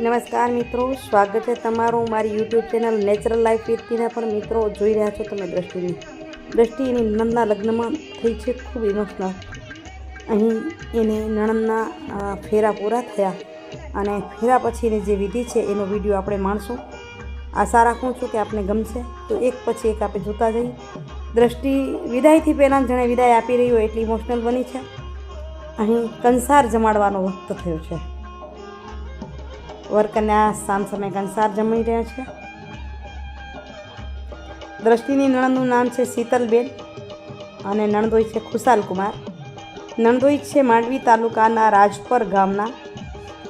નમસ્કાર મિત્રો, સ્વાગત છે તમારું મારી યુટ્યુબ ચેનલ નેચરલ લાઈફ વિથના પણ મિત્રો, જોઈ રહ્યા છો તમે દ્રષ્ટિની. દ્રષ્ટિ એની નણંદના લગ્નમાં થઈ છે ખૂબ ઇમોશનલ અહીં એને નણંદના ફેરા પૂરા થયા અને ફેરા પછીની જે વિધિ છે એનો વીડિયો આપણે માણશું. આશા રાખું છું કે આપને ગમશે. તો એક પછી એક આપણે જોતા જઈએ. દ્રષ્ટિ વિદાયથી પહેલાં જણે વિદાય આપી રહી હોય એટલી ઇમોશનલ બની છે. અહીં કંસાર જમાડવાનો વખત થયો છે. વરકન્યા સામ સમય કંસાર જમી રહ્યા છે. દ્રષ્ટિની નણંદનું નામ છે શીતલબેન અને નણદોઈ છે ખુશાલ કુમાર નણદોઈ છે માંડવી તાલુકાના રાજપર ગામના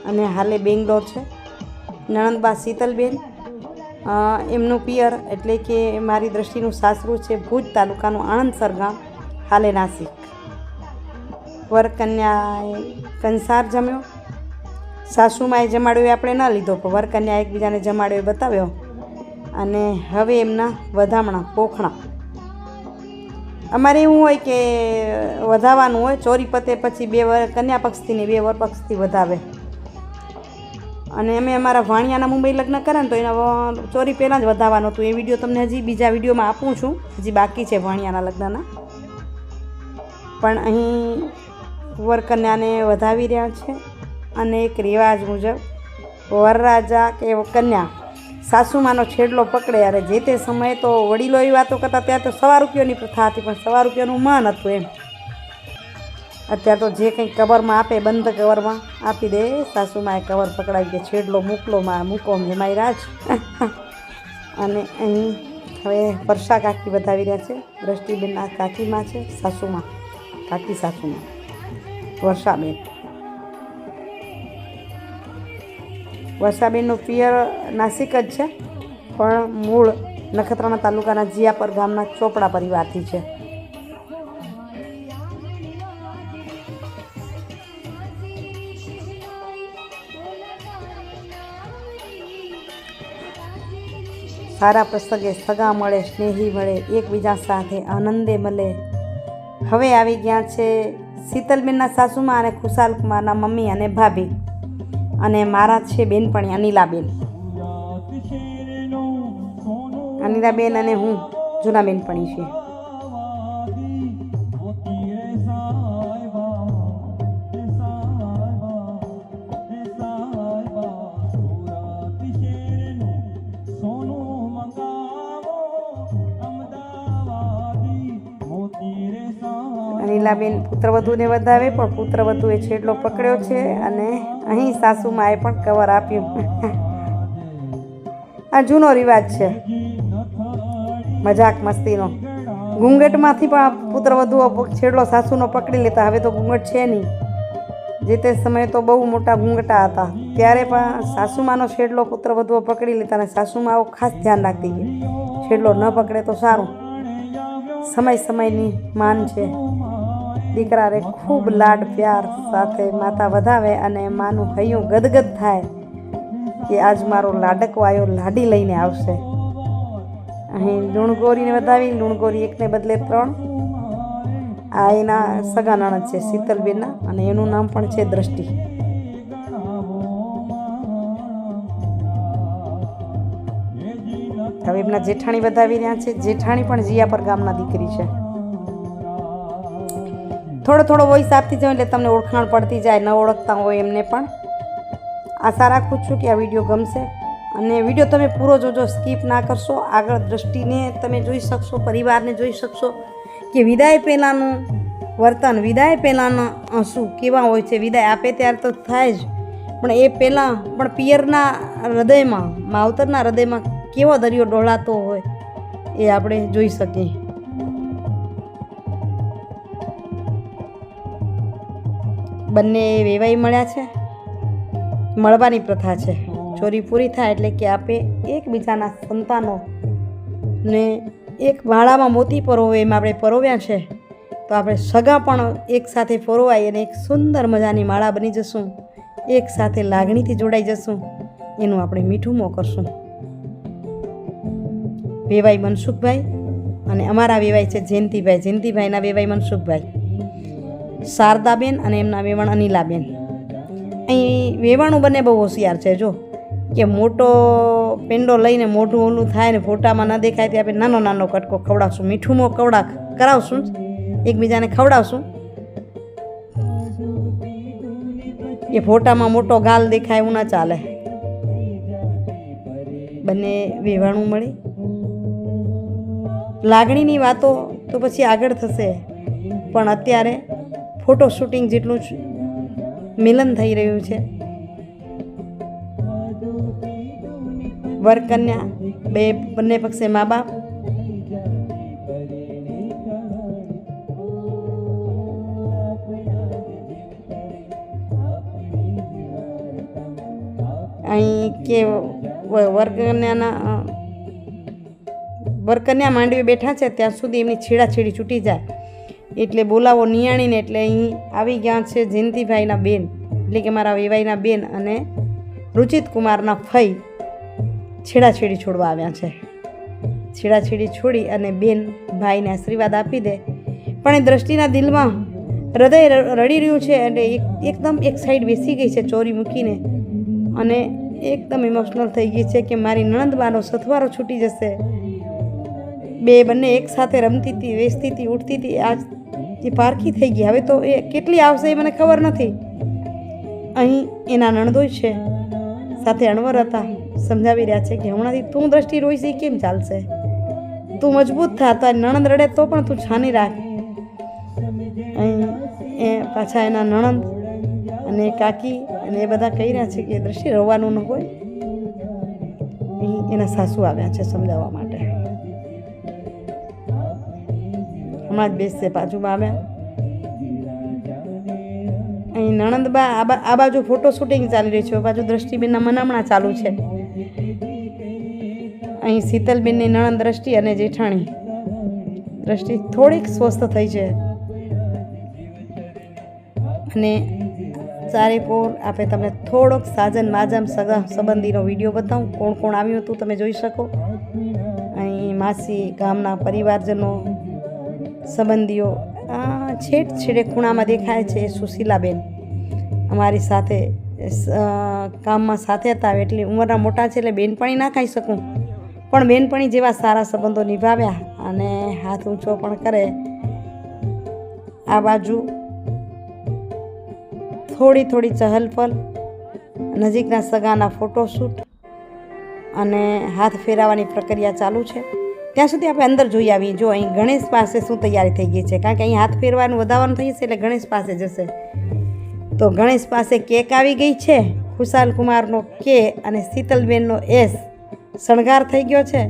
અને હાલે બેંગ્લોર છે. નણંદબા શીતલબેન એમનું પિયર એટલે કે મારી દ્રષ્ટિનું સાસરું છે ભુજ તાલુકાનું આણંદસર ગામ, હાલે નાસિક. વરકન્યાએ કંસાર જમ્યો. સાસુમાએ જમાડ્યો એ આપણે ન લીધો, પણ વરકન્યા એકબીજાને જમાડ્યો એ બતાવ્યો. અને હવે એમના વધામણા, પોખણા. અમારે એવું હોય કે વધાવાનું હોય, ચોરી પતે પછી બે વર, કન્યા પક્ષથીને બે વર પક્ષથી વધાવે. અને અમે અમારા વાણિયાના મુંબઈ લગ્ન કર્યા ને તો એના ચોરી પહેલાં જ વધાવવાનું હતું. એ વીડિયો તમને હજી બીજા વિડીયોમાં આપું છું. હજી બાકી છે વાણિયાના લગ્નના. પણ અહીં વરકન્યાને વધાવી રહ્યા છે. અને એક રિવાજ મુજબ, વરરાજા કે કન્યા, સાસુમાનો છેડલો પકડે. અરે જે તે સમયે તો વડીલો એવી વાતો કરતા, ત્યાં તો સવા રૂપિયાની પ્રથા હતી, પણ સવા રૂપિયાનું માન હતું એમ. અત્યારે તો જે કંઈ કવરમાં આપે, બંધ કવરમાં આપી દે. સાસુમાએ કવર પકડાવી દે છેડલો મૂકલો, માં મૂકો જમાઈ રાજ. અને અહીં હવે વર્ષા કાકી બતાવી રહ્યા છે. દ્રષ્ટિબેનના કાકીમાં છે સાસુમાં, કાકી સાસુમાં. વર્ષાબેન. વર્ષાબેનનું પિયર નાસિક જ છે, પણ મૂળ નખત્રાણા તાલુકાના જીયાપર ગામના ચોપડા પરિવારથી છે. સારા પ્રસંગે સગા મળે, સ્નેહી મળે, એકબીજા સાથે આનંદે મળે. હવે આવી ગયા છે શીતલબેનના સાસુમાં અને ખુશાલ કુમારના મમ્મી અને ભાભી. અને મારા છે બેનપણી અનિલાબેન. અનિલાબેન અને હું જૂના બેનપણી છીએ. અનિલાબેન પુત્રવધુને વધાવે, પણ પુત્રવધુએ છેડલો પકડ્યો છે અને અહીં સાસુમાએ પણ કવર આપ્યું. આ જૂનો રિવાજ છે. મજાક મસ્તીનો. ઘૂંઘટમાંથી પણ પુત્રવધુઓ છેડલો સાસુનો પકડી લેતા, હવે તો ઘૂંઘટ છે નહીં. જે તે સમયે તો બહુ મોટા ઘૂંઘટા હતા. ત્યારે પણ સાસુમાનો છેડલો પુત્રવધુઓ પકડી લેતા અને સાસુમા આવું ખાસ ધ્યાન રાખતી કે છેડલો ન પકડે તો સારું. સમય સમયની માન છે. દીકરાને ખૂબ લાડ પ્યાર સાથે માતા વધાવે અને માનું હૈયું ગદગદ થાય કે આજ મારો લાડકો આવ્યો લાડી લઈને આવશે. અહીં લુણગોરીને વધાવી, લુણગોરી એકને બદલે ત્રણ. આ એના સગા નણંદ છે, શીતલબેનના અને એનું નામ પણ છે દ્રષ્ટિ. હવે એમના જેઠાણી વધાવી રહ્યા છે. જેઠાણી પણ જીયાપર ગામના દીકરી છે. થોડો થોડો વોઇસ આપતી જાઉં એટલે તમને ઓળખાણ પડતી જાય, ન ઓળખતા હોય એમને પણ. આશા રાખું છું કે આ વીડિયો ગમશે. અને વીડિયો તમે પૂરો જોજો સ્કીપ ના કરશો. આગળ દ્રષ્ટિને તમે જોઈ શકશો, પરિવારને જોઈ શકશો કે વિદાય પહેલાંનું વર્તન, વિદાય પહેલાંના શું કેવા હોય છે? વિદાય આપે ત્યારે તો થાય જ. પણ એ પહેલાં, પણ પિયરના હૃદયમાં, માવતરના હૃદયમાં કેવો દરિયો ડોળાતો હોય એ આપણે જોઈ શકીએ. બંને વેવાઈ મળ્યા છે. મળવાની પ્રથા છે. ચોરી પૂરી થાય એટલે કે આપે એકબીજાના સંતાનો ને એક વાળામાં મોતી પરોવે એમ આપણે પરોવ્યા છે. તો આપણે સગા પણ એક સાથે પરોવાય અને એક સુંદર મજાની માળા બની જશું. એક સાથે લાગણીથી જોડાઈ જશું. એનું આપણે મીઠું મો કરશું. વેવાઈ મનસુખભાઈ અને અમારા વેવાઈ છે જયંતિભાઈ. જયંતિભાઈના વેવાઈ મનસુખભાઈ. શારદાબેન અને એમના વેવણ અનિલાબેન. અહીં વેવાણું બંને બહુ હોશિયાર છે, જો. કે મોટો પેંડો લઈને મોઢું ઓલું થાય ને ફોટામાં ન દેખાય તે આપણે નાનો નાનો કટકો ખવડાવશું મીઠુંમાં કવડા કરાવશું, એકબીજાને ખવડાવશું. એ ફોટામાં મોટો ગાલ દેખાય, એવું ના ચાલે. બંને વેવાણું મળી. લાગણીની વાતો તો પછી આગળ થશે, પણ અત્યારે ફોટો શૂટિંગ જેટલું જ મિલન થઈ રહ્યું છે. વર કન્યા બે બંને પક્ષે મા બાપ. અહીં કે વરકન્યાના વરકન્યા માંડવી બેઠા છે, ત્યાં સુધી એમની છેડાછેડી છૂટી જાય. એટલે બોલાવો નિયાણીને એટલે અહીં આવી ગયા છે જયંતિભાઈના બેન. એટલે કે મારા વેવાઈના બેન અને રુચિત કુમારના ફઈ છેડાછેડી છોડવા આવ્યા છે. છેડાછેડી છોડી અને બેન ભાઈને આશીર્વાદ આપી દે. પણ એ દ્રષ્ટિના દિલમાં હૃદય રડી રહ્યું છે અને એક, એકદમ એક સાઈડ બેસી ગઈ છે ચોરી મૂકીને. અને એકદમ ઇમોશનલ થઈ ગઈ છે કે મારી નણંદબાનો સથવારો છૂટી જશે. બે બંને એક સાથે રમતી હતી, વેચતી હતી ઉઠતી હતી. આજ એ પારખી થઈ ગઈ. હવે તો એ કેટલી આવશે એ મને ખબર નથી. અહીં એના નણદોય છે. સાથે અણવર હતા. સમજાવી રહ્યા છે કે હમણાંથી તું દ્રષ્ટિ રોઈશ એ કેમ ચાલશે? તું મજબૂત થા. તો નણંદ રડે તો પણ તું છાની રાખ. અહીં એ પાછા એના નણંદ અને કાકી અને એ બધા કહી રહ્યા છે કે દ્રષ્ટિ રવાનું ન હોય. એના સાસુ આવ્યા છે સમજાવવા માટે. હમણાં જ બેસશે બાજુમાં આવ્યા અહીં નણંદબા આ બા- બાજુ ફોટો શૂટિંગ ચાલી રહ્યું છે. બાજુ દ્રષ્ટિબેનના મનામણા ચાલુ છે. અહીં શીતલબેનની નણંદ દ્રષ્ટિ અને જેઠાણી. દ્રષ્ટિ થોડીક સ્વસ્થ થઈ છે. અને ચારે કોર આપણે તમને થોડોક સાજન માજમ સગા સંબંધીનો વીડિયો બતાવું. કોણ કોણ આવ્યું હતું તમે જોઈ શકો. અહીં માસી ગામના પરિવારજનો સંબંધીઓ, આ છેટ છેડે ખૂણામાં દેખાય છે સુશીલાબેન. અમારી સાથે કામમાં સાથે હતા એટલી ઉંમરના મોટા છે એટલે બેનપણી ના ખાઈ શકું. પણ બેનપણી જેવા સારા સંબંધો નિભાવ્યા અને હાથ ઊંચો પણ કરે. આ બાજુ થોડી થોડી ચહલપહલ નજીકના સગાના ફોટોશૂટ અને હાથ ફેરાવાની પ્રક્રિયા ચાલુ છે. ત્યાં સુધી આપણે અંદર જોઈ આવીએ. જો અહીં ગણેશ પાસે શું તૈયારી થઈ ગઈ છે? કારણ કે અહીં હાથ ફેરવાનું વધારવાનું થઈ જશે એટલે ગણેશ પાસે જશે. તો ગણેશ પાસે કેક આવી ગઈ છે. ખુશાલ કુમારનો કે અને શીતલબેનનો એસ શણગાર થઈ ગયો છે.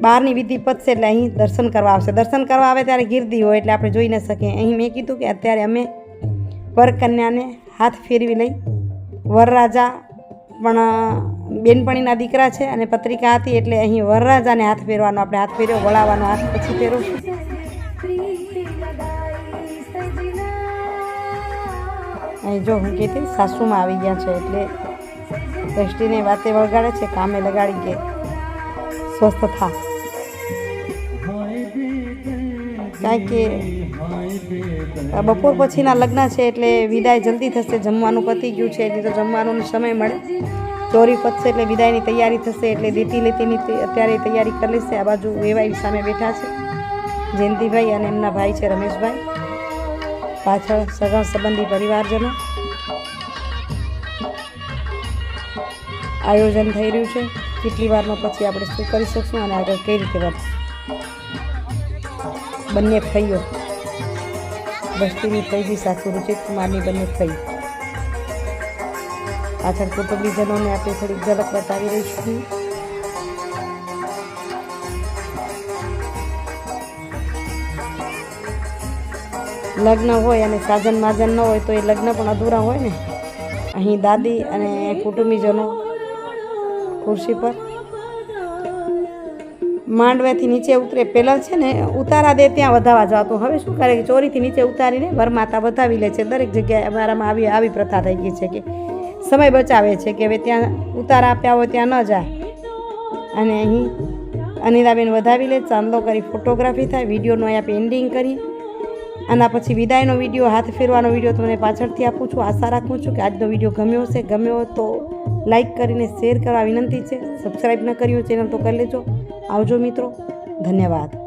બહારની વિધિ પતશે એટલે અહીં દર્શન કરવા આવશે. દર્શન કરવા આવે ત્યારે ગીર્દી હોય એટલે આપણે જોઈ ન શકીએ. અહીં મેં કીધું કે અત્યારે અમે વરકન્યાને હાથ ફેરવી લઈ વરરાજા પણ બેનપણીના દીકરા છે અને પત્રિકા હતી એટલે અહીં વરરાજાને હાથ ફેરવાનો, આપણે હાથ ફેર્યો વળાવવાનો હાથ પછી ફેરવો અહીં જો હું કહેતી સાસુમાં આવી ગયા છે એટલે દ્રષ્ટિને વાતે વળગાડે છે, કામે લગાડી કે સ્વસ્થ થા. કારણ કે બપોર પછીના લગ્ન છે એટલે વિદાય જલ્દી થશે, જમવાનું પતી ગયું છે એટલે તો જમવાનો સમય મળે. ચોરી પતશે એટલે વિદાયની તૈયારી થશે એટલે દીતી લેતીની અત્યારે તૈયારી કરી લેશે. આ બાજુ વેવાઈ સામે બેઠા છે, જયંતિભાઈ અને એમના ભાઈ છે રમેશભાઈ. પાછળ સગા સંબંધી પરિવારજનો. આયોજન થઈ રહ્યું છે. કેટલી વારમાં પછી આપણે શું કરી શકશું અને આગળ કઈ રીતે વધશું? બંને ફઈઓ દ્રષ્ટિની ફઈજી સાસુ રુચિત કુમારની બંને થઈ. પાછળ કુટુંબીજનોને આપણે થોડીક ઝલક બતાવી રહીશું. લગ્ન હોય અને સાજન માજન ન હોય તો એ લગ્ન પણ અધૂરા હોય ને? અહીં દાદી અને કુટુંબીજનો ખુરશી પર માંડવેથી નીચે ઉતરે. પહેલાં છે ને, ઉતારા દે ત્યાં વધાવા જતો હવે શું કરે કે ચોરીથી નીચે ઉતારીને વરમાતા વધાવી લે છે. દરેક જગ્યાએ અમારામાં આવી આવી પ્રથા થઈ ગઈ છે કે સમય બચાવે છે કે હવે ત્યાં ઉતારા આપ્યા હોય ત્યાં ન જાય અને અહીં અનિલાબેન વધાવી લે ચાંદલો કરી ફોટોગ્રાફી થાય, વિડીયોનો અહીંયા પેન્ડિંગ કરી. આના પછી વિદાયનો વીડિયો, હાથ ફેરવાનો વીડિયો તમને પાછળથી આપું છું. આશા રાખું છું કે આજનો વીડિયો ગમ્યો હશે. ગમ્યો તો લાઈક કરીને શેર કરવા વિનંતી છે. સબસ્ક્રાઈબ ન કર્યું ચેનલ તો કરી લેજો. આવજો મિત્રો. ધન્યવાદ.